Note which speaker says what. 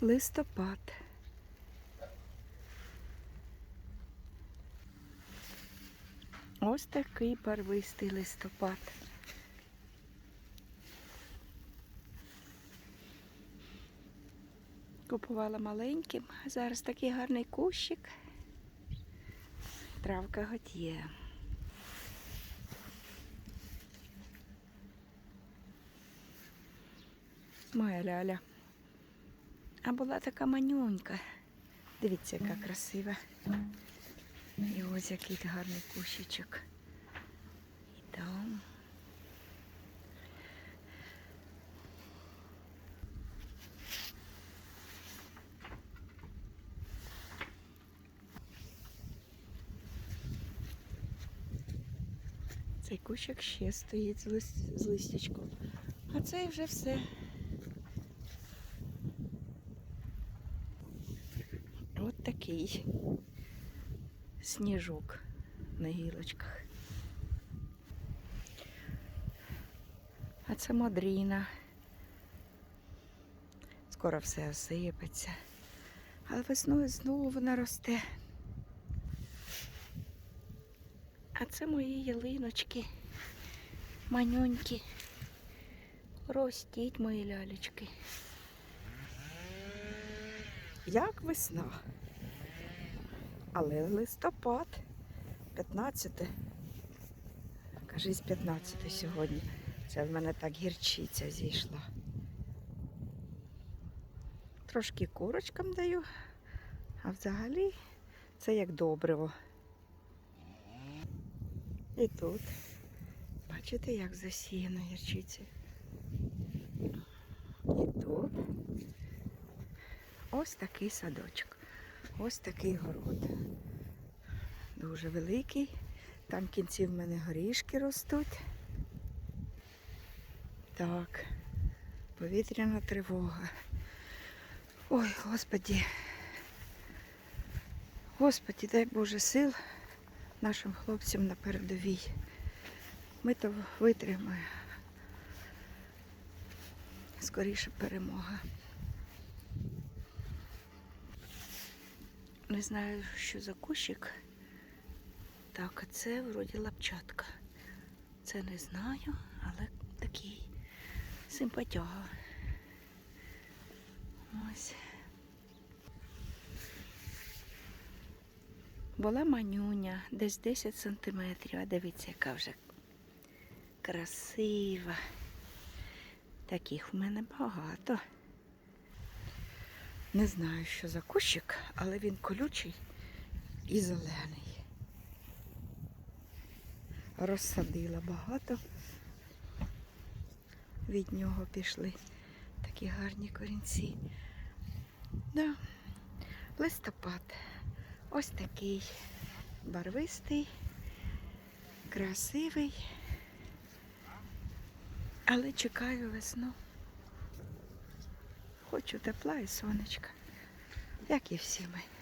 Speaker 1: Листопад. Ось такий барвистий листопад. Купувала маленьким, зараз такий гарний кущик. Травка хоч є. Моя ляля. А була така манюнька. Дивіться, яка красива. І ось який гарний кущичок. І там. Цей кущик ще стоїть з, лис- листячком. А цей вже все. Такий сніжок на гілочках. А це модріна. Скоро все осипеться. Але весною знову вона росте. А це мої ялиночки, манюнькі. Ростіть мої лялечки. Як весна. Але листопад, 15. Кажись, 15 сьогодні. Це в мене так гірчиця зійшла. Трошки курочкам даю, а взагалі це як добриво. І тут. Бачите, як засіяно гірчиці. І тут. Ось такий садочок. Ось такий город. Дуже великий. Там кінці в мене горішки ростуть. Так, повітряна тривога. Ой, господі. Господі, дай Боже сил нашим хлопцям на передовій. Ми то витримаємо. Скоріше перемога. Не знаю, що за кущик. Так, а це вроді лапчатка. Це не знаю, але такий симпатяга. Ось. Була манюня, десь 10 сантиметрів, а дивіться, яка вже красива. Таких в мене багато. Не знаю, що за кущик, але він колючий і зелений. Розсадила багато. Від нього пішли такі гарні корінці. Да. Листопад. Ось такий барвистий, красивий. Але чекаю весну. Хочу тепла і сонечка, як і всі ми.